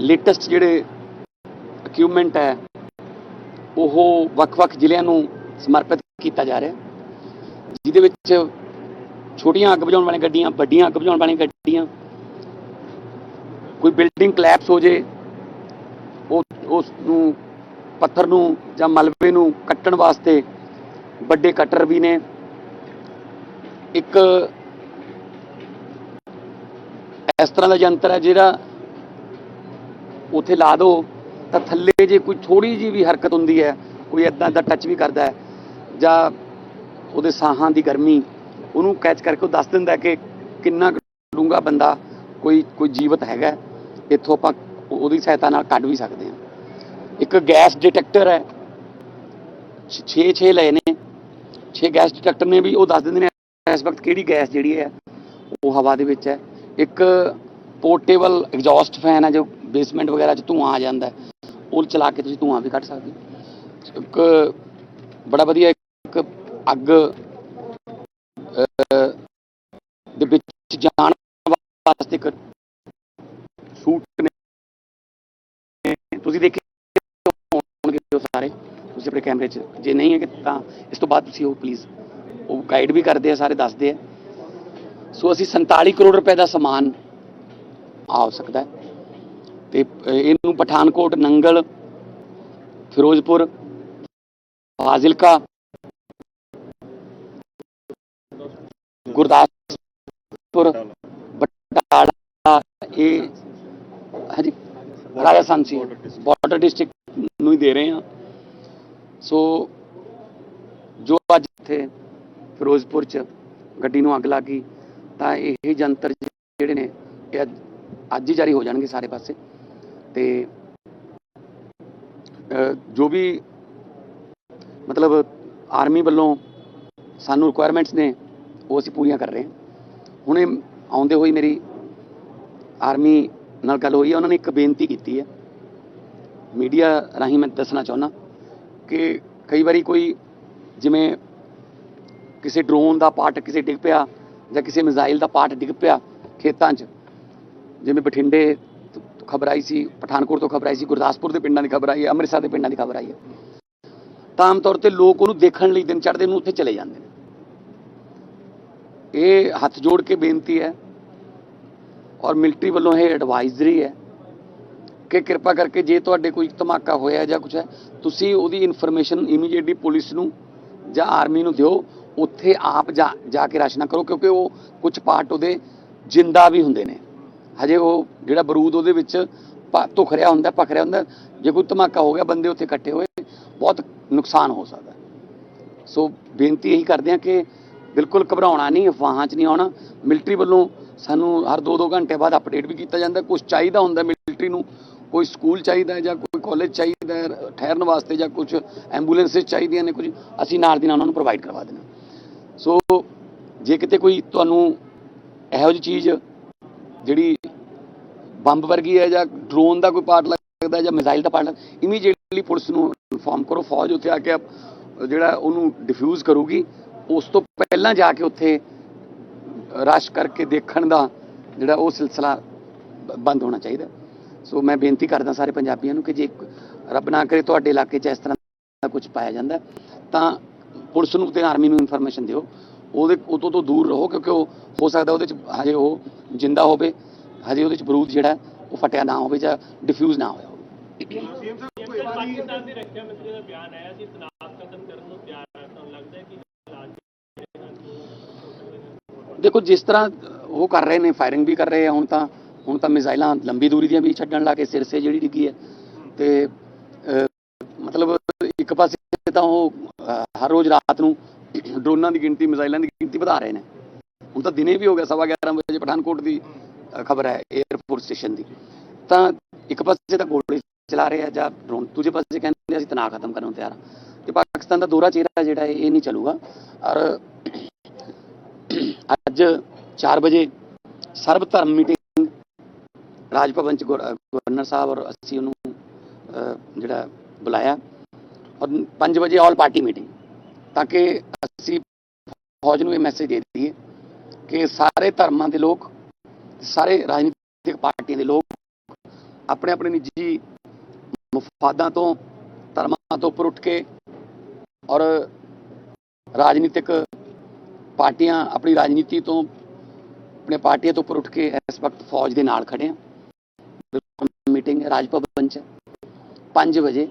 Latest ਜਿਹੜੇ equipment ਹੈ, ਉਹ ਵੱਖ-ਵੱਖ ਜ਼ਿਲ੍ਹਿਆਂ ਨੂੰ ਸਮਰਪਿਤ ਕੀਤਾ ਜਾ ਰਿਹਾ। ਜਿਹਦੇ ਵਿੱਚ ਛੋਟੀਆਂ ਅੱਗ ਬੁਝਾਉਣ ਵਾਲੀਆਂ ਗੱਡੀਆਂ, ਵੱਡੀਆਂ ਅੱਗ ਬੁਝਾਉਣ ਵਾਲੀਆਂ ਗੱਡੀਆਂ, ਕੋਈ ਬਿਲਡਿੰਗ ਕਲੈਪਸ ਹੋ ਜੇ, ਉਹ, ਉਸ ਨੂੰ, ਪੱਥਰ ਨੂੰ ਜਾਂ ਮਲਬੇ ਨੂੰ ਕੱਟਣ ਵਾਸਤੇ ਵੱਡੇ ਕਟਰ ਵੀ ਨੇ। ਇੱਕ ਇਸ ਤਰ੍ਹਾਂ ਦਾ ਯੰਤਰ ਹੈ ਜਿਹੜਾ ਉੱਥੇ ਲਾ ਦੋ, ਤਾਂ ਥੱਲੇ ਜੇ ਕੋਈ ਥੋੜੀ ਜੀ ਵੀ ਹਰਕਤ ਹੁੰਦੀ ਹੈ, ਕੋਈ ਇਦਾਂ ਦਾ ਟੱਚ ਵੀ ਕਰਦਾ ਹੈ, ਜਾਂ ਉਹਦੇ ਸਾਹਾਂ ਦੀ ਗਰਮੀ, ਉਹਨੂੰ ਕੈਚ ਕਰਕੇ ਉਹ ਦੱਸ ਦਿੰਦਾ ਕਿ ਕਿੰਨਾ ਡੂੰਗਾ ਬੰਦਾ ਕੋਈ ਕੋਈ ਜੀਵਤ ਹੈਗਾ ਇੱਥੋਂ ਆਪਾਂ ਉਹਦੀ ਸਹਾਇਤਾ ਨਾਲ ਕੱਢ ਵੀ ਸਕਦੇ ਹਾਂ। ਇੱਕ ਗੈਸ ਡਿਟੈਕਟਰ ਹੈ 6 6 ਲਏ ਨੇ 6 ਗੈਸ ਡਿਟੈਕਟਰ ਨੇ ਵੀ ਉਹ ਦੱਸ ਦਿੰਦੇ ਨੇ ਇਸ ਵਕਤ ਕਿਹੜੀ ਗੈਸ ਜਿਹੜੀ ਹੈ, ਉਹ ਹਵਾ ਦੇ ਵਿੱਚ ਹੈ। ਇੱਕ ਪੋਰਟੇਬਲ ਐਗਜ਼ੌਸਟ ਫੈਨ ਹੈ ਜੋ ਬੇਸਮੈਂਟ ਵਗੈਰਾ 'ਚ ਧੂਆਂ ਆ ਜਾਂਦਾ ਉਹ ਚਲਾ ਕੇ ਤੁਸੀਂ ਧੂਆਂ ਵੀ ਕੱਢ ਸਕਦੇ ਹੋ। ਇੱਕ ਬੜਾ ਵਧੀਆ ਇੱਕ ਅੱਗ ਦੇ ਵਿੱਚ ਜਾਣ ਵਾਸਤੇ ਇੱਕ ਸੂਟ ਨੇ। ਤੁਸੀਂ ਦੇਖੇ ਹੋਣਗੇ ਉਹ ਸਾਰੇ। ਤੁਸੀਂ ਆਪਣੇ ਕੈਮਰੇ 'ਚ। ਜੇ ਨਹੀਂ ਹੈ ਕਿ ਤਾਂ ਇਸ ਤੋਂ ਬਾਅਦ ਤੁਸੀਂ ਉਹ ਪਲੀਜ਼ ਉਹ ਗਾਈਡ ਵੀ ਕਰਦੇ ਆ, ਸਾਰੇ ਦੱਸਦੇ ਆ। ਸੋ ਅਸੀਂ 47 ਕਰੋੜ ਰੁਪਏ ਦਾ ਸਮਾਨ ਆ ਸਕਦਾ ਹੈ। ਤੇ ਇਹਨੂੰ ਪਠਾਨਕੋਟ, ਨੰਗਲ, ਫਿਰੋਜ਼ਪੁਰ, ਫਾਜ਼ਿਲਕਾ, ਗੁਰਦਾਸਪੁਰ, ਬਟਾਲਾ, ਇਹ ਹਾਂਜੀ, ਰਾਜਸਥਾਨ ਸੀ। ਬਾਰਡਰ ਡਿਸਟ੍ਰਿਕਟ ਨੂੰ ਹੀ ਦੇ ਰਹੇ ਹਾਂ। ਸੋ, ਜੋ ਅੱਜ ਇੱਥੇ ਫਿਰੋਜ਼ਪੁਰ ਚ ਗੱਡੀ ਨੂੰ ਅੱਗ ਲੱਗੀ ਤਾਂ ਇਹ ਜੰਤਰ ਜਿਹੜੇ ਨੇ, ਇਹ ਅੱਜ- ਅੱਜ ਹੀ ਜਾਰੀ ਹੋ ਜਾਣਗੇ ਸਾਰੇ ਪਾਸੇ। ਤੇ ਜੋ ਵੀ ਮਤਲਬ ਆਰਮੀ ਵੱਲੋਂ ਸਾਨੂੰ ਰਿਕੁਆਇਰਮੈਂਟਸ ਨੇ, ਉਹ ਅਸੀਂ ਪੂਰੀਆਂ ਕਰ ਰਹੇ ਹਾਂ। ਹੁਣੇ ਆਉਂਦੇ ਹੋਈ ਮੇਰੀ ਆਰਮੀ ਨਾਲ ਗੱਲ ਹੋਈ ਹੈ, ਉਹਨਾਂ ਨੇ ਇੱਕ ਬੇਨਤੀ ਕੀਤੀ ਹੈ। ਮੀਡੀਆ ਰਾਹੀਂ ਮੈਂ ਦੱਸਣਾ ਚਾਹੁੰਦਾ ਕਿ ਕਈ ਵਾਰੀ ਕੋਈ ਜਿਵੇਂ ਕਿਸੇ ਡਰੋਨ ਦਾ ਪਾਰਟ ਕਿਸੇ ਡਿੱਗ ਪਿਆ ਜਾਂ ਕਿਸੇ ਮਿਜ਼ਾਈਲ ਦਾ ਪਾਰਟ ਡਿੱਗ ਪਿਆ ਖੇਤਾਂ 'ਚ। ਜਿਵੇਂ ਬਠਿੰਡੇ ਖਬਰ ਆਈ ਸੀ, ਪਠਾਨਕੋਟ ਤੋਂ ਖਬਰ ਆਈ ਸੀ, ਗੁਰਦਾਸਪੁਰ ਦੇ ਪਿੰਡਾਂ ਦੀ ਖਬਰ ਆਈ ਹੈ, ਅੰਮ੍ਰਿਤਸਰ ਦੇ ਪਿੰਡਾਂ ਦੀ ਖਬਰ ਆਈ ਹੈ। ਤਾਂ ਆਮ ਤੌਰ ਤੇ ਲੋਕ ਉਹਨੂੰ ਦੇਖਣ ਲਈ ਦਿਨ ਚੜ੍ਹਦੇ ਨੂੰ ਉੱਥੇ ਚਲੇ ਜਾਂਦੇ ਨੇ। ਇਹ ਹੱਥ ਜੋੜ ਕੇ ਬੇਨਤੀ ਹੈ ਔਰ ਮਿਲਟਰੀ ਵੱਲੋਂ ਇਹ ਐਡਵਾਈਜ਼ਰੀ ਹੈ ਕਿ ਕਿਰਪਾ ਕਰਕੇ ਜੇ ਤੁਹਾਡੇ ਕੋਈ ਧਮਾਕਾ ਹੋਇਆ ਜਾਂ ਕੁਝ ਹੈ, ਤੁਸੀਂ ਉਹਦੀ ਇਨਫੋਰਮੇਸ਼ਨ ਇਮੀਡੀਏਟਲੀ ਪੁਲਿਸ ਨੂੰ ਜਾਂ ਆਰਮੀ ਨੂੰ ਦਿਓ। ਉੱਥੇ ਆਪ ਜਾ ਕੇ ਰਸ਼ ਕਰੋ, ਕਿਉਂਕਿ ਉਹ ਕੁਝ ਪਾਰਟ ਉਹਦੇ ਜਿੰਦਾ ਵੀ ਹੁੰਦੇ ਨੇ। ਹਜੇ ਉਹ ਜਿਹੜਾ ਬਰੂਦ ਉਹਦੇ ਵਿੱਚ ਪ- ਧੁਖ ਰਿਹਾ ਹੁੰਦਾ ਭਖ ਰਿਹਾ ਹੁੰਦਾ, ਜੇ ਕੋਈ ਧਮਾਕਾ ਹੋ ਗਿਆ, ਬੰਦੇ ਉੱਥੇ ਇਕੱਠੇ ਹੋਏ, ਬਹੁਤ ਨੁਕਸਾਨ ਹੋ ਸਕਦਾ। ਸੋ ਬੇਨਤੀ ਇਹੀ ਕਰਦੇ ਹਾਂ ਕਿ ਬਿਲਕੁਲ ਘਬਰਾਉਣਾ ਨਹੀਂ, ਅਫਵਾਹਾਂ 'ਚ ਨਹੀਂ ਆਉਣਾ। ਮਿਲਟਰੀ ਵੱਲੋਂ ਸਾਨੂੰ ਹਰ 2-2 ਘੰਟੇ ਬਾਅਦ ਅਪਡੇਟ ਵੀ ਕੀਤਾ ਜਾਂਦਾ। ਕੁਝ ਚਾਹੀਦਾ ਹੁੰਦਾ ਮਿਲਟਰੀ ਨੂੰ, ਕੋਈ ਸਕੂਲ ਚਾਹੀਦਾ ਹੈ ਜਾਂ ਕੋਈ ਕਾਲਜ ਚਾਹੀਦਾ ਹੈ ਠਹਿਰਨ ਵਾਸਤੇ ਜਾਂ ਕੁਝ ਐਂਬੂਲੈਂਸਸ ਚਾਹੀਦੀਆਂ ਨੇ, ਕੁਝ ਅਸੀਂ ਨਾਲ ਦੀ ਨਾਲ ਉਹਨਾਂ ਨੂੰ ਪ੍ਰੋਵਾਈਡ ਕਰਵਾ ਦੇਣਾ ਸੋ ਜੇ ਕਿਤੇ ਕੋਈ ਤੁਹਾਨੂੰ ਇਹੋ ਜਿਹੀ ਚੀਜ਼ ਜਿਹੜੀ ਬੰਬ ਵਰਗੀ ਹੈ ਜਾਂ ਡਰੋਨ ਦਾ ਕੋਈ ਪਾਰਟ ਲੱਗਦਾ ਹੈ ਜਾਂ ਮਿਜ਼ਾਈਲ ਦਾ ਪਾਰਟ ਇਮੀਡੀਏਟਲੀ ਪੁਲਿਸ ਨੂੰ ਇਨਫੋਰਮ ਕਰੋ, ਫੌਜ ਉੱਥੇ ਆ ਕੇ ਜਿਹੜਾ ਉਹਨੂੰ ਡਿਫਿਊਜ਼ ਕਰੂਗੀ, ਉਸ ਤੋਂ ਪਹਿਲਾਂ ਜਾ ਕੇ ਉੱਥੇ ਰਸ਼ ਕਰਕੇ ਦੇਖਣ ਦਾ ਜਿਹੜਾ ਉਹ ਸਿਲਸਿਲਾ ਬ- ਬੰਦ ਹੋਣਾ ਚਾਹੀਦਾ। ਸੋ ਮੈਂ ਬੇਨਤੀ ਕਰਦਾ ਸਾਰੇ ਪੰਜਾਬੀਆਂ ਨੂੰ ਕਿ ਜੇ ਰੱਬ ਨਾ ਕਰੇ, ਤੁਹਾਡੇ ਇਲਾਕੇ 'ਚ ਇਸ ਤਰ੍ਹਾਂ ਦਾ ਕੁਝ ਪਾਇਆ ਜਾਂਦਾ, ਤਾਂ ਪੁਲਿਸ ਨੂੰ ਤੇ ਆਰਮੀ ਨੂੰ ਇਨਫੋਰਮੇਸ਼ਨ ਦਿਓ। ਉਹਦੇ ਉਤੋਂ ਤੋਂ ਦੂਰ ਰਹੋ ਕਿਉਂਕਿ ਉਹ ਹੋ ਸਕਦਾ ਉਹਦੇ 'ਚ ਹਜੇ ਉਹ ਜਿੰਦਾ ਹੋਵੇ, ਹਜੇ ਉਹਦੇ 'ਚ ਬਰੂਦ ਜਿਹੜਾ ਉਹ ਫਟਿਆ ਨਾ ਹੋਵੇ ਜਾਂ ਡਿਫਿਊਜ਼ ਨਾ ਹੋਇਆ ਹੋਵੇ। ਪਾਕਿਸਤਾਨ ਦੀ ਰੱਖਿਆ ਮੰਤਰੀ ਦਾ ਬਿਆਨ ਆਇਆ ਸੀ ਤਨਾਜ਼ ਖਤਮ ਕਰਨ ਨੂੰ ਤਿਆਰ ਹੈ ਤੁਹਾਨੂੰ ਲੱਗਦਾ ਹੈ ਕਿ ਦੇਖੋ, ਜਿਸ ਤਰ੍ਹਾਂ ਉਹ ਕਰ ਰਹੇ ਨੇ ਫਾਇਰਿੰਗ ਵੀ ਕਰ ਰਹੇ ਆ ਹੁਣ ਤਾਂ ਹੁਣ ਤਾਂ ਮਿਜ਼ਾਈਲਾਂ ਲੰਬੀ ਦੂਰੀ ਦੀਆਂ ਵੀ ਛੱਡਣ ਲਾ ਕੇ ਸਿਰਸੇ ਜਿਹੜੀ ਡਿੱਗੀ ਹੈ। ਤੇ ਮਤਲਬ ਇੱਕ ਪਾਸੇ ਤਾਂ ਉਹ ਹਰ ਰੋਜ਼ ਰਾਤ ਨੂੰ ਡਰੋਨਾਂ ਦੀ ਗਿਣਤੀ, ਮਿਜ਼ਾਈਲਾਂ ਦੀ ਗਿਣਤੀ ਵਧਾ ਰਹੇ ਨੇ। ਹੁਣ ਤਾਂ ਦਿਨੇ ਵੀ ਹੋ ਗਿਆ, ਸਵਾ 11 ਵਜੇ ਪਠਾਨਕੋਟ ਦੀ ਖਬਰ ਹੈ 에ਅਰਪੋਰਟ ਸਟੇਸ਼ਨ ਦੀ। ਤਾਂ ਇੱਕ ਪਾਸੇ ਤਾਂ ਗੋਲੀ ਚਲਾ ਰਹੇ ਆ ਜਾਂ ਡਰੋਨ ਦੂਜੇ ਪਾਸੇ ਕਹਿੰਦੇ ਅਸੀਂ ਤਣਾਅ ਖਤਮ ਕਰਨ ਨੂੰ ਤਿਆਰ ਹਾਂ ਤੇ ਪਾਕਿਸਤਾਨ ਦਾ ਦੋਹਰਾ ਚਿਹਰਾ ਜਿਹੜਾ ਇਹ ਨਹੀਂ ਚੱਲੂਗਾ। ਔਰ ਅੱਜ 4 ਵਜੇ ਸਰਬ ਧਰਮ ਮੀਟਿੰਗ ਰਾਜ ਭਵਨ ਚ ਗਵਰਨਰ ਸਾਹਿਬ ਔਰ ਅਸੀਂ ਉਹਨੂੰ ਜਿਹੜਾ ਬੁਲਾਇਆ। ਔਰ 5 ਵਜੇ ਆਲ ਪਾਰਟੀ ਮੀਟਿੰਗ ਤਾਂ ਕਿ ਅਸੀਂ ਫੌਜ ਨੂੰ ਇਹ ਮੈਸੇਜ ਦੇ ਦਈਏ ਕਿ ਸਾਰੇ ਧਰਮਾਂ ਦੇ ਲੋਕ, ਸਾਰੇ ਰਾਜਨੀਤਿਕ ਪਾਰਟੀਆਂ ਦੇ ਲੋਕ ਆਪਣੇ ਆਪਣੇ ਨਿੱਜੀ ਮਫਾਦਾਂ ਤੋਂ, ਧਰਮਾਂ ਤੋਂ ਉੱਪਰ ਉੱਠ ਕੇ ਔਰ ਰਾਜਨੀਤਿਕ ਪਾਰਟੀਆਂ ਆਪਣੀ ਰਾਜਨੀਤੀ ਤੋਂ, ਆਪਣੇ ਪਾਰਟੀਆਂ ਤੋਂ ਉੱਪਰ ਉੱਠ ਕੇ ਇਸ ਵਕਤ ਫੌਜ ਦੇ ਨਾਲ ਖੜੇ ਆ ਮੀਟਿੰਗ ਰਾਜ ਭਵਨ ਚ 5 ਵਜੇ।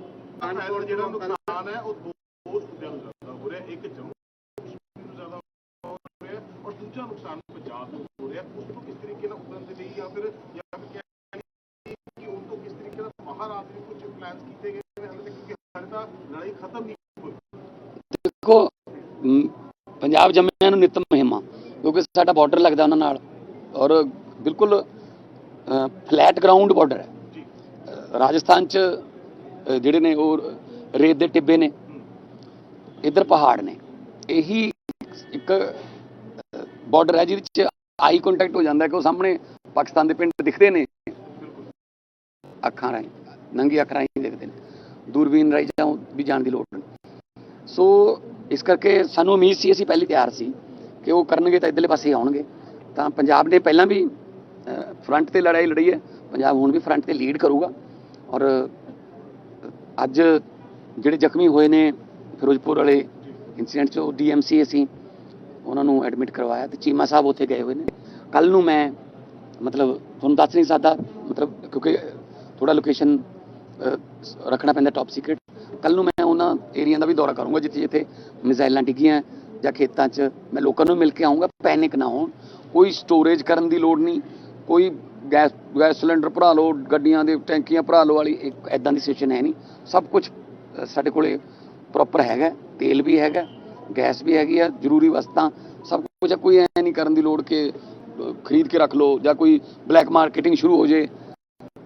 ਨੁਕਸਾਨ ਹੈ ਉਹ ਦੋ ਸੂਬਿਆਂ ਨੂੰ ਜ਼ਿਆਦਾ ਹੋ ਰਿਹਾ ਇੱਕ ਜੰਮੂ ਕਸ਼ਮੀਰ ਨੂੰ ਜ਼ਿਆਦਾ ਹੋ ਰਿਹਾ ਔਰ ਦੂਜਾ ਨੁਕਸਾਨ ਪੰਜਾਬ ਨੂੰ ਹੋ ਰਿਹਾ। ਉਸ ਤੋਂ ਕਿਸ ਤਰੀਕੇ ਨਾਲ ਉਤਰਨ ਦੇ ਲਈ ਜਾਂ ਫਿਰ ਜਾਂ ਫਿਰ ਕਿ ਉਸ ਤੋਂ ਕਿਸ ਤਰੀਕੇ ਨਾਲ ਮਹਾਰਾਜ ਨੇ ਕੁਝ ਪਲਾਨਸ ਕੀਤੇ ਗਏ ਨੇ ਹਾਲੇ ਤੱਕ ਕਿਉਂਕਿ ਹਾਲੇ ਤਾਂ ਲੜਾਈ ਖਤਮ ਨਹੀਂ ਹੋਈ। ਦੇਖੋ ਪੰਜਾਬ ਜੰਮਿਆਂ ਨੂੰ ਨਿਤ ਮਹਿਮਾ ਕਿਉਂਕਿ ਸਾਡਾ ਬਾਰਡਰ ਲੱਗਦਾ ਉਹਨਾਂ ਨਾਲ ਔਰ ਬਿਲਕੁਲ ਫਲੈਟ ਗਰਾਊਂਡ ਬਾਰਡਰ ਹੈ। ਰਾਜਸਥਾਨ ਚ ਜਿਹੜੇ ਨੇ ਉਹ ਰੇਤ ਦੇ ਟਿੱਬੇ ਨੇ, ਇੱਧਰ ਪਹਾੜ ਨੇ। ਇਹੀ ਇੱਕ ਬਾਰਡਰ ਹੈ ਜਿਹਦੇ ਚ ਆਈ ਕੰਟੈਕਟ ਹੋ ਜਾਂਦਾ ਕਿ ਉਹ ਸਾਹਮਣੇ ਪਾਕਿਸਤਾਨ ਦੇ ਪਿੰਡ ਦਿਖਦੇ ਨੇ। ਅੱਖਾਂ ਰਾਹੀਂ, ਨੰਗੀ ਅੱਖਾਂ ਰਾਹੀਂ ਦਿਖਦੇ ਨੇ। ਦੂਰਬੀਨ ਰਾਹੀਂ ਜਾਂ ਵੀ ਜਾਣ ਦੀ ਲੋੜ ਨਹੀਂ। ਸੋ, ਇਸ ਕਰਕੇ ਸਾਨੂੰ ਉਮੀਦ ਸੀ, ਅਸੀਂ ਪਹਿਲੀ ਤਿਆਰ ਸੀ ਕਿ ਉਹ ਕਰਨਗੇ ਤਾਂ ਇਧਰਲੇ ਪਾਸੇ ਆਉਣਗੇ। ਤਾਂ ਪੰਜਾਬ ਨੇ ਪਹਿਲਾਂ ਵੀ ਫਰੰਟ ਤੇ ਲੜਾਈ ਲੜੀ ਹੈ। ਪੰਜਾਬ ਹੁਣ ਵੀ ਫਰੰਟ ਤੇ ਲੀਡ ਕਰੂਗਾ। ਔਰ ਅੱਜ ਜਿਹੜੇ ਜ਼ਖਮੀ ਹੋਏ ਨੇ ਫਿਰੋਜ਼ਪੁਰ ਵਾਲੇ ਇਨਸੀਡੈਂਟ 'ਚ ਉਹ ਡੀਐਮਸੀ ਅਸੀਂ ਉਹਨਾਂ ਨੂੰ ਐਡਮਿਟ ਕਰਵਾਇਆ ਤੇ ਚੀਮਾ ਸਾਹਿਬ ਉੱਥੇ ਗਏ ਹੋਏ ਨੇ। ਕੱਲ ਨੂੰ ਮੈਂ ਮਤਲਬ ਤੁਹਾਨੂੰ ਦੱਸ ਨਹੀਂ ਸਕਦਾ, ਮਤਲਬ ਕਿਉਂਕਿ ਥੋੜਾ ਲੋਕੇਸ਼ਨ ਰੱਖਣਾ ਪੈਂਦਾ ਟੌਪ ਸੀਕ੍ਰੀਟ ਕੱਲ ਨੂੰ ਮੈਂ ਉਹਨਾਂ ਏਰੀਆ ਦਾ ਵੀ ਦੌਰਾ ਕਰੂੰਗਾ ਜਿੱਥੇ ਜਿੱਥੇ ਮਿਜ਼ਾਈਲਾਂ ਡਿੱਗੀਆਂ ਜਾਂ ਖੇਤਾਂ 'ਚ ਮੈਂ ਲੋਕਾਂ ਨੂੰ ਮਿਲ ਕੇ ਆਉਂਗਾ ਪੈਨਿਕ ਨਾ ਹੋਣ। ਕੋਈ ਸਟੋਰੇਜ ਕਰਨ ਦੀ ਲੋੜ ਨਹੀਂ, ਕੋਈ ਗੈਸ ਗੈਸ ਸਿਲੰਡਰ ਭਰਾ ਲਓ, ਗੱਡੀਆਂ ਦੇ ਟੈਂਕੀਆਂ ਭਰਾ ਲਓ ਵਾਲੀ, ਇੱਕ ਐਦਾਂ ਦੀ ਸਿਚੁਏਸ਼ਨ ਹੈ ਨਹੀਂ। ਸਭ ਕੁਝ ਸਾਡੇ ਕੋਲੇ ਪ੍ਰੋਪਰ ਹੈਗਾ, ਤੇਲ ਵੀ ਹੈਗਾ ਗੈਸ ਵੀ ਹੈਗੀ ਆ, ਜ਼ਰੂਰੀ ਵਸਤਾਂ, ਸਭ ਕੁਝ ਕੋਈ ਐ ਨਹੀਂ ਕਰਨ ਦੀ ਲੋੜ ਕਿ ਖਰੀਦ ਕੇ ਰੱਖ ਲਓ ਜਾਂ ਕੋਈ ਬਲੈਕ ਮਾਰਕੀਟਿੰਗ ਸ਼ੁਰੂ ਹੋ ਜੇ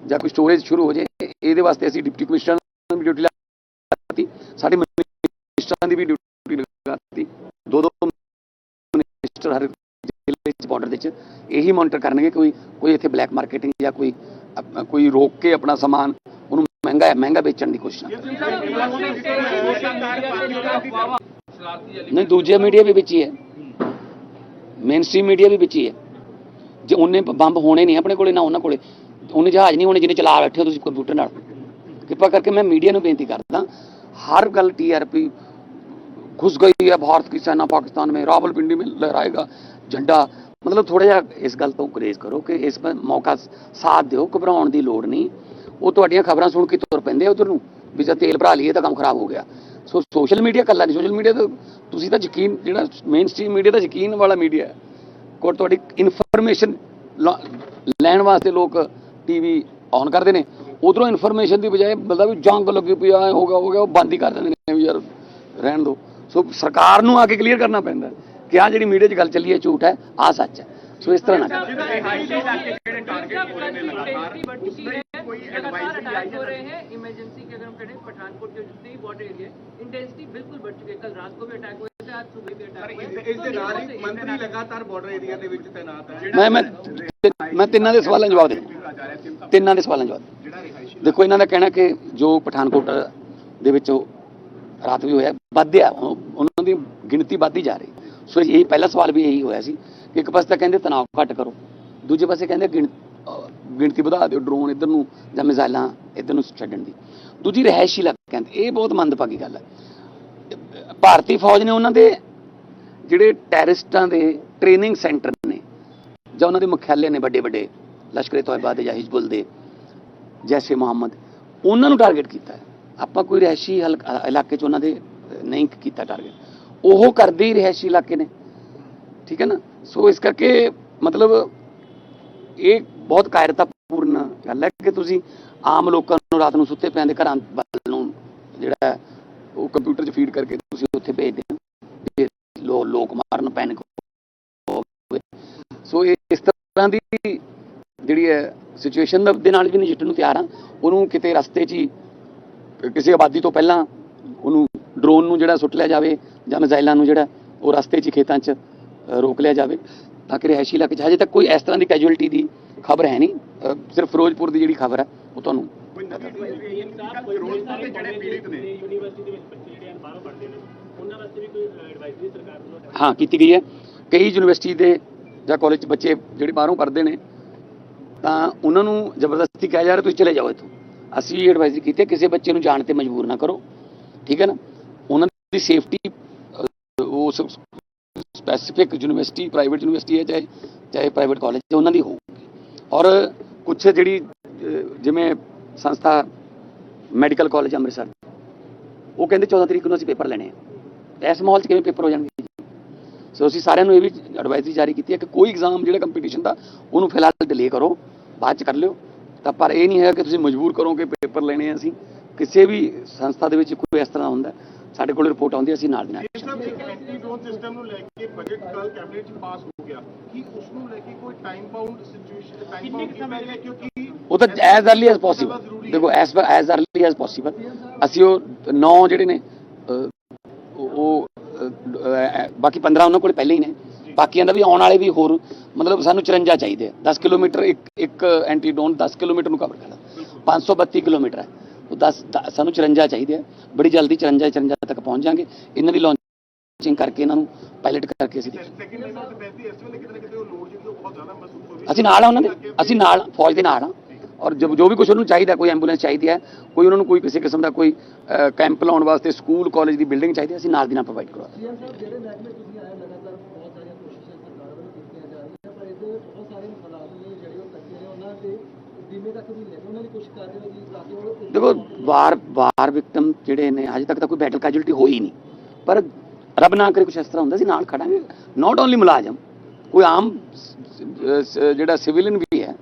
ਜਾਂ ਕੋਈ ਸਟੋਰੇਜ ਸ਼ੁਰੂ ਹੋ ਜੇ, ਇਹਦੇ ਵਾਸਤੇ ਅਸੀਂ ਡਿਪਟੀ ਕਮਿਸ਼ਨਰ ਨੂੰ ਵੀ ਡਿਊਟੀ ਲਾਤੀ, ਸਾਡੇ ਮਿਨਿਸਟਰਾਂ ਦੀ ਵੀ ਡਿਊਟੀ ਲਗਾਤੀ ਦੋ ਦੋ ਮਿਨਿਸਟਰ ਹਰ ਜ਼ਿਲ੍ਹੇ ਚ ਬਾਰਡਰ ਦੇ ਚ ਇਹੀ ਮੋਨੀਟਰ ਕਰਨਗੇ ਕੋਈ ਕੋਈ ਇੱਥੇ ਬਲੈਕ ਮਾਰਕੀਟਿੰਗ ਜਾਂ ਕੋਈ ਕੋਈ ਰੋਕ ਕੇ ਆਪਣਾ ਸਮਾਨ ਉਹਨੂੰ ਮਹਿੰਗਾ ਮਹਿੰਗਾ ਵੇਚਣ ਦੀ ਕੋਸ਼ਿਸ਼ ਨਾ ਕਰੇ ਨਹੀਂ ਦੂਜੇ ਮੀਡੀਆ ਵੀ ਵਿੱਚ ਹੀ ਹੈ ਮੇਨ ਸਟ੍ਰੀਮ ਮੀਡੀਆ ਵੀ ਵਿੱਚ ਹੀ ਹੈ ਜੇ ਉਹਨੇ ਬ- ਬੰਬ ਹੋਣੇ ਨਹੀਂ ਆਪਣੇ ਕੋਲੇ ਨਾ ਉਹਨਾਂ ਕੋਲੇ ਉਹਨੇ ਜਹਾਜ਼ ਨਹੀਂ ਹੋਣੇ ਜਿਹਨੇ ਚਲਾ ਬੈਠੇ ਹੋ ਤੁਸੀਂ ਕੰਪਿਊਟਰ ਨਾਲ ਕਿਰਪਾ ਕਰਕੇ ਮੈਂ ਮੀਡੀਆ ਨੂੰ ਬੇਨਤੀ ਕਰਦਾ हर गल टीआरपी घुस गई है भारत की सेना पाकिस्तान में रावलपिंडी में लहराएगा झंडा ਮਤਲਬ ਥੋੜਾ ਜਿਹਾ ਇਸ ਗੱਲ ਤੋਂ ਗੁਰੇਜ਼ ਕਰੋ ਕਿ ਇਸ ਵਿੱਚ ਮੌਕਾ ਸਾਥ ਦਿਓ ਘਬਰਾਉਣ ਦੀ ਲੋੜ ਨਹੀਂ ਉਹ ਤੁਹਾਡੀਆਂ ਖਬਰਾਂ ਸੁਣ ਕੇ ਤੁਰ ਪੈਂਦੇ ਆ ਉਧਰ ਨੂੰ ਵੀ ਜੇ ਤੇਲ ਭਰਾ ਲਈਏ ਤਾਂ ਕੰਮ ਖਰਾਬ ਹੋ ਗਿਆ। ਸੋ ਸੋਸ਼ਲ ਮੀਡੀਆ ਕੱਲਾ ਨਹੀਂ ਸੋਸ਼ਲ ਮੀਡੀਆ ਤਾਂ ਤੁਸੀਂ ਤਾਂ ਯਕੀਨ ਜਿਹੜਾ ਮੇਨ ਸਟ੍ਰੀਮ ਮੀਡੀਆ ਦਾ ਯਕੀਨ ਵਾਲਾ ਮੀਡੀਆ ਹੈ। ਕੋਲ ਤੁਹਾਡੀ ਇਨਫੋਰਮੇਸ਼ਨ ਲੈਣ ਵਾਸਤੇ ਲੋਕ ਟੀਵੀ ਔਨ ਕਰਦੇ ਨੇ। ਉਧਰੋਂ ਇਨਫੋਰਮੇਸ਼ਨ ਦੀ ਬਜਾਏ ਮਤਲਬ ਵੀ ਜੰਗ ਲੱਗੀ ਪਈ ਆ, ਐਂ ਹੋ ਗਿਆ ਹੋ ਗਿਆ, ਉਹ ਬੰਦ ਹੀ ਕਰ ਦਿੰਦੇ ਨੇ ਵੀ ਯਾਰ ਰਹਿਣ ਦਿਓ। ਸੋ ਸਰਕਾਰ ਨੂੰ ਆ ਕੇ ਕਲੀਅਰ ਕਰਨਾ ਪੈਂਦਾ ਕਿ ਆ ਜਿਹੜੀ ਮੀਡੀਆ 'ਚ ਗੱਲ ਚੱਲੀ ਹੈ ਝੂਠ ਹੈ ਆ ਸੱਚ ਹੈ। ਸੋ ਇਸ ਤਰ੍ਹਾਂ ਨਾ कोई एडवाइस अटैक हो रहे हैं इमरजेंसी के अगर हम कहें पठानकोट के जितने भी बॉर्डर एरिया इंटेंसिटी बिल्कुल बढ़ चुकी है कल रात को भी अटैक हुए थे आज सुबह भी अटैक हुए ਇਸ ਦੇ ਨਾਲ ਹੀ ਮੰਤਰੀ ਲਗਾਤਾਰ ਬਾਰਡਰ ਏਰੀਆ ਦੇ ਵਿੱਚ ਤੈਨਾਤ ਹੈ ਮੈਂ ਮੈਂ ਮੈਂ ਤਿੰਨਾਂ ਦੇ ਸਵਾਲਾਂ ਦਾ ਜਵਾਬ ਦੇ ਤਿੰਨਾਂ ਦੇ ਸਵਾਲਾਂ ਦਾ ਜਵਾਬ ਜਿਹੜਾ ਰਿਹਾਇਸ਼ੀ ਦੇਖੋ ਇਹਨਾਂ ਦਾ ਕਹਿਣਾ ਕਿ ਜੋ ਪਠਾਨਕੋਟ ਦੇ ਵਿੱਚ ਉਹ ਰਾਤ ਵੀ ਹੋਇਆ ਵੱਧਿਆ ਉਹ- ਉਹਨਾਂ ਦੀ ਗਿਣਤੀ ਵੱਧਦੀ ਜਾ ਰਹੀ ਸੋ ਇਹ ਪਹਿਲਾ ਸਵਾਲ ਵੀ ਇਹੀ ਹੋਇਆ ਸੀ ਕਿ ਇੱਕ ਪਾਸੇ ਤਾਂ ਕਹਿੰਦੇ ਤਣਾਅ ਘੱਟ ਕਰੋ ਦੂਜੇ ਪਾਸੇ ਕਹਿੰਦੇ ਗਿਣ- ਅਹ ਗਿਣਤੀ ਵਧਾ ਦਿਓ ਡਰੋਨ ਇੱਧਰ ਨੂੰ ਜਾਂ ਮਿਜ਼ਾਈਲਾਂ ਇੱਧਰ ਨੂੰ ਛੱਡਣ ਦੀ। ਦੂਜੀ ਰਿਹਾਇਸ਼ੀ ਇਲਾਕੇ ਕਹਿੰਦੇ, ਇਹ ਬਹੁਤ ਮੰਦਭਾਗੀ ਗੱਲ ਹੈ। ਭਾਰਤੀ ਫੌਜ ਨੇ ਉਹਨਾਂ ਦੇ ਜਿਹੜੇ ਟੈਰਰਿਸਟਾਂ ਦੇ ਟ੍ਰੇਨਿੰਗ ਸੈਂਟਰ ਨੇ, ਜਾਂ ਉਹਨਾਂ ਦੇ ਮੁਖਿਆਲੇ ਨੇ ਵੱਡੇ ਵੱਡੇ ਲਸ਼ਕਰੇ ਤੋਇਬਾ ਦੇ ਜਾਂ ਹਿਜ਼ਬੁਲ ਦੇ, ਜੈਸੇ ਮੁਹੰਮਦ, ਉਹਨਾਂ ਨੂੰ ਟਾਰਗੇਟ ਕੀਤਾ ਆਪਾਂ ਕੋਈ ਰਿਹਾਇਸ਼ੀ ਹਲਕ- ਇਲਾਕੇ 'ਚ ਉਹਨਾਂ ਦੇ ਨਹੀਂ ਕੀਤਾ ਟਾਰਗੇਟ ਉਹ ਕਰਦੇ ਹੀ ਰਿਹਾਇਸ਼ੀ ਇਲਾਕੇ ਨੇ। ਠੀਕ ਹੈ ਨਾ? ਸੋ ਇਸ ਕਰਕੇ ਮਤਲਬ ਇਹ ਬਹੁਤ ਕਾਇਰਤਾਪੂਰਨ ਗੱਲ ਹੈ ਕਿ ਤੁਸੀਂ ਆਮ ਲੋਕਾਂ ਨੂੰ ਰਾਤ ਨੂੰ ਸੁੱਤੇ ਪਿਆਂ ਦੇ ਘਰਾਂ ਵੱਲ ਨੂੰ ਜਿਹੜਾ ਉਹ ਕੰਪਿਊਟਰ 'ਚ ਫੀਡ ਕਰਕੇ ਤੁਸੀਂ ਉੱਥੇ ਭੇਜਦੇ ਹੋ ਲੋ, ਲੋਕ ਮਾਰਨ ਪੈਨਿਕ ਹੋਵੇ ਸੋ ਇਹ ਇਸ ਤਰ੍ਹਾਂ ਦੀ ਜਿਹੜੀ ਹੈ ਸਿਚੁਏਸ਼ਨ ਦੇ ਨਾਲ ਵੀ ਨਜਿੱਠਣ ਨੂੰ ਤਿਆਰ ਆ ਉਹਨੂੰ ਕਿਤੇ ਰਸਤੇ 'ਚ ਹੀ ਕਿਸੇ ਆਬਾਦੀ ਤੋਂ ਪਹਿਲਾਂ ਉਹਨੂੰ ਡਰੋਨ ਨੂੰ ਜਿਹੜਾ ਸੁੱਟ ਲਿਆ ਜਾਵੇ ਜਾਂ ਮਿਜ਼ਾਈਲਾਂ ਨੂੰ ਜਿਹੜਾ ਉਹ ਰਸਤੇ 'ਚ ਖੇਤਾਂ 'ਚ ਰੋਕ ਲਿਆ ਜਾਵੇ। ਤਾਂ ਕਿ ਰਿਹਾਇਸ਼ੀ ਇਲਾਕੇ 'ਚ। ਹਜੇ ਤੱਕ ਕੋਈ ਇਸ ਤਰ੍ਹਾਂ ਦੀ ਕੈਜੁਅਲਟੀ ਦੀ ਖਬਰ ਹੈ ਨਹੀਂ। ਸਿਰਫ ਫਿਰੋਜ਼ਪੁਰ ਦੀ ਜਿਹੜੀ ਖਬਰ ਹੈ ਉਹ ਤੁਹਾਨੂੰ ਕੋਈ ਨਵੀਂ ਫਿਰੋਜ਼ਪੁਰ ਦੇ ਜਿਹੜੇ ਪੀੜਿਤ ਨੇ। ਯੂਨੀਵਰਸਿਟੀ ਦੇ ਵਿੱਚ ਬੱਚੇ ਜਿਹੜੇ ਹਨ ਬਾਹਰੋਂ ਪੜ੍ਹਦੇ ਨੇ। ਉਹਨਾਂ ਵਾਸਤੇ ਵੀ ਕੋਈ ਐਡਵਾਈਜ਼ਰੀ ਸਰਕਾਰ ਵੱਲੋਂ ਹੈ ਕੀਤੀ ਗਈ ਹੈ। ਕਈ ਯੂਨੀਵਰਸਿਟੀ ਦੇ ਜਾਂ ਕਾਲਜ 'ਚ ਬੱਚੇ ਜਿਹੜੇ ਬਾਹਰੋਂ ਪੜ੍ਹਦੇ ਨੇ ਤਾਂ ਉਹਨਾਂ ਨੂੰ ਜ਼ਬਰਦਸਤੀ ਕਿਹਾ ਜਾ ਰਿਹਾ ਤੁਸੀਂ ਚਲੇ ਜਾਓ ਇੱਥੋਂ। ਅਸੀਂ ਐਡਵਾਈਜ਼ਰੀ ਕੀਤੀ ਕਿਸੇ ਬੱਚੇ ਨੂੰ ਜਾਣ ਤੇ ਮਜਬੂਰ ਨਾ ਕਰੋ। ਠੀਕ ਹੈ ਨਾ? ਉਹਨਾਂ ਦੀ ਸੇਫਟੀ ਉਸ ਸਪੈਸੀਫਿਕ ਯੂਨੀਵਰਸਿਟੀ ਪ੍ਰਾਈਵੇਟ ਯੂਨੀਵਰਸਿਟੀ ਹੈ ਚਾਹੇ ਚਾਹੇ ਪ੍ਰਾਈਵੇਟ ਕਾਲਜ ਹੈ ਉਹਨਾਂ ਦੀ ਹੋਊਗੀ। ਔਰ ਕੁਝ ਜਿਹੜੀ ਜਿਵੇਂ ਸੰਸਥਾ ਮੈਡੀਕਲ ਕਾਲਜ ਅੰਮ੍ਰਿਤਸਰ ਉਹ ਕਹਿੰਦੇ 14 ਤਰੀਕ ਨੂੰ ਅਸੀਂ ਪੇਪਰ ਲੈਣੇ ਆ। ਇਸ ਮਾਹੌਲ 'ਚ ਕਿਵੇਂ ਪੇਪਰ ਹੋ ਜਾਣਗੇ ਸੋ ਅਸੀਂ ਸਾਰਿਆਂ ਨੂੰ ਇਹ ਵੀ ਐਡਵਾਈਜ਼ਰੀ ਜਾਰੀ ਕੀਤੀ ਹੈ ਕਿ ਕੋਈ ਐਗਜ਼ਾਮ ਜਿਹੜਾ ਕੰਪੀਟੀਸ਼ਨ ਦਾ ਉਹਨੂੰ ਫਿਲਹਾਲ ਡਿਲੇ ਕਰੋ ਬਾਅਦ 'ਚ ਕਰ ਲਿਓ। ਤਾਂ ਪਰ ਇਹ ਨਹੀਂ ਹੈ ਕਿ ਤੁਸੀਂ ਮਜਬੂਰ ਕਰੋ ਕਿ ਪੇਪਰ ਲੈਣੇ ਆ ਅਸੀਂ। ਕਿਸੇ ਵੀ ਸੰਸਥਾ ਦੇ ਵਿੱਚ ਕੋਈ ਇਸ ਤਰ੍ਹਾਂ ਹੁੰਦਾ ਸਾਡੇ ਕੋਲ ਰਿਪੋਰਟ ਆਉਂਦੀ ਹੈ, ਅਸੀਂ ਨਾਲ ਦੇ ਨਾਲ ਡਿਸਕਾਊਂਟ ਸਿਸਟਮ ਨੂੰ ਲੈ ਕੇ ਬਜਟ ਕੱਲ ਕੈਬਨਿਟ ਚ ਪਾਸ ਹੋ ਗਿਆ। ਕਿ ਉਸ ਨੂੰ ਲੈ ਕੇ ਕੋਈ time bound situation time bound ਸਮੇਂ ਲਈ ਕਿਉਂਕਿ ਉਹ ਤਾਂ ਐਜ਼ अर्ਲੀ ਐਜ਼ ਪੋਸੀਬਲ ਦੇਖੋ as as early as possible ਅਸੀਂ ਉਹ ਨੌ ਜਿਹੜੇ ਨੇ ਉਹ ਬਾਕੀ 15 ਉਹਨਾਂ ਕੋਲ ਪਹਿਲੇ ਹੀ ਨੇ। ਬਾਕੀਆਂ ਦਾ ਵੀ ਆਉਣ ਵਾਲੇ ਵੀ ਹੋਰ ਮਤਲਬ ਸਾਨੂੰ 54 ਚਾਹੀਦੇ ਆ। 10 ਕਿਲੋਮੀਟਰ ਇੱਕ ਇੱਕ ਐਂਟੀ ਡੋਨ 10 ਕਿਲੋਮੀਟਰ ਨੂੰ ਕਵਰ ਕਰਦਾ। 532 ਕਿਲੋਮੀਟਰ ਹੈ। ਉਹ 10 ਸਾਨੂੰ 54 ਚਾਹੀਦੇ ਆ। ਬੜੀ ਜਲਦੀ 54 54 ਤੱਕ ਪਹੁੰਚ ਜਾਾਂਗੇ। ਇਹਨਾਂ ਦੀ ਲਾਂਚ ਲਾਂਚਿੰਗ ਕਰਕੇ ਇਹਨਾਂ ਨੂੰ ਪਾਇਲਟ ਕਰਕੇ ਅਸੀਂ ਅਸੀਂ ਨਾਲ ਆ ਉਹਨਾਂ ਦੇ। ਅਸੀਂ ਨਾਲ ਫੌਜ ਦੇ ਨਾਲ ਆ। ਔਰ ਜੋ ਜੋ ਵੀ ਕੁਝ ਉਹਨੂੰ ਚਾਹੀਦਾ ਕੋਈ ਐਂਬੂਲੈਂਸ ਚਾਹੀਦੀ ਹੈ ਕੋਈ ਉਹਨਾਂ ਨੂੰ ਕੋਈ ਕਿਸੇ ਕਿਸਮ ਦਾ ਕੋਈ ਕੈਂਪ ਲਾਉਣ ਵਾਸਤੇ ਸਕੂਲ ਕਾਲਜ ਦੀ ਬਿਲਡਿੰਗ ਚਾਹੀਦੀ ਹੈ ਅਸੀਂ ਨਾਲ ਦੀ ਨਾਲ ਪ੍ਰੋਵਾਈਡ ਕਰਵਾ ਦੇਖੋ ਵਾਰ ਵਾਰ ਵਿਕਟਮ ਜਿਹੜੇ ਨੇ ਅਜੇ ਤੱਕ ਤਾਂ ਕੋਈ ਬੈਟਲ ਕੈਜੁਅਲਟੀ ਹੋਈ ਨਹੀਂ। ਪਰ ਰੱਬ ਨਾ ਕਰੇ ਕੁਝ ਇਸ ਤਰ੍ਹਾਂ ਹੁੰਦਾ ਸੀ ਨਾਲ ਖੜਾਂਗੇ। ਨਾਟ ਓਨਲੀ ਮੁਲਾਜ਼ਮ, ਕੋਈ ਆਮ ਜਿਹੜਾ ਸਿਵਿਲੀਅਨ ਵੀ ਹੈ,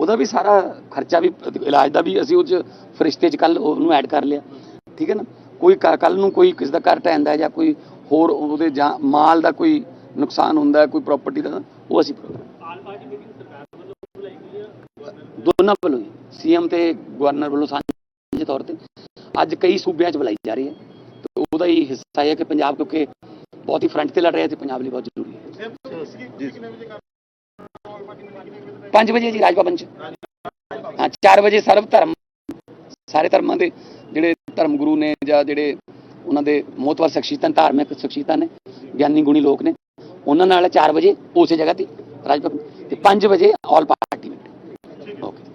ਉਹਦਾ ਵੀ ਸਾਰਾ ਖਰਚਾ ਵੀ, ਇਲਾਜ ਦਾ ਵੀ ਅਸੀਂ ਉਹ 'ਚ ਫਰਿਸ਼ਤੇ 'ਚ ਕੱਲ ਉਹਨੂੰ ਐਡ ਕਰ ਲਿਆ। ਠੀਕ ਹੈ ਨਾ? ਕੋਈ ਕੱਲ ਨੂੰ ਕੋਈ ਕਿਸੇ ਦਾ ਘਰ ਢਹਿੰਦਾ ਜਾਂ ਕੋਈ ਹੋਰ ਉਹਦੇ ਜਾਂ ਮਾਲ ਦਾ ਕੋਈ ਨੁਕਸਾਨ ਹੁੰਦਾ, ਕੋਈ ਪ੍ਰਾਪਰਟੀ ਦਾ, ਉਹ ਅਸੀਂ ਦੋਨਾਂ ਵੱਲੋਂ ਹੀ। ਸੀਐਮ ਤੇ ਗਵਰਨਰ ਵੱਲੋਂ ਸਾਂਝੇ ਤੌਰ ਤੇ। ਅੱਜ ਕਈ ਸੂਬਿਆਂ 'ਚ ਬੁਲਾਈ ਜਾ ਰਹੀ ਹੈ। ਤੇ ਉਹਦਾ ਹੀ ਹਿੱਸਾ ਹੈ ਕਿ ਪੰਜਾਬ ਕਿਉਂਕਿ ਬਹੁਤ ਹੀ ਫਰੰਟ ਤੇ ਲੜ ਰਹੇ ਤੇ ਪੰਜਾਬ ਲਈ ਬਹੁਤ ਜ਼ਰੂਰੀ ਹੈ। 5 ਵਜੇ ਜੀ ਰਾਜ ਭਵਨ ਚ। ਹਾਂ 4 ਵਜੇ ਸਰਵ ਧਰਮ, ਸਾਰੇ ਧਰਮਾਂ ਦੇ ਜਿਹੜੇ ਧਰਮ ਗੁਰੂ ਨੇ ਜਾਂ ਜਿਹੜੇ ਉਹਨਾਂ ਦੇ ਮੋਤਵਰ ਸ਼ਖਸੀਅਤਾਂ ਧਾਰਮਿਕ ਸ਼ਖਸੀਅਤਾਂ ਨੇ, ਗਿਆਨੀ ਗੁਣੀ ਲੋਕ ਨੇ, ਉਹਨਾਂ ਨਾਲ 4 ਵਜੇ ਉਸੇ ਜਗ੍ਹਾ ਤੇ ਰਾਜ ਭਵਨ ਤੇ 5 ਵਜੇ ਆਲ ਪਾਰਟੀ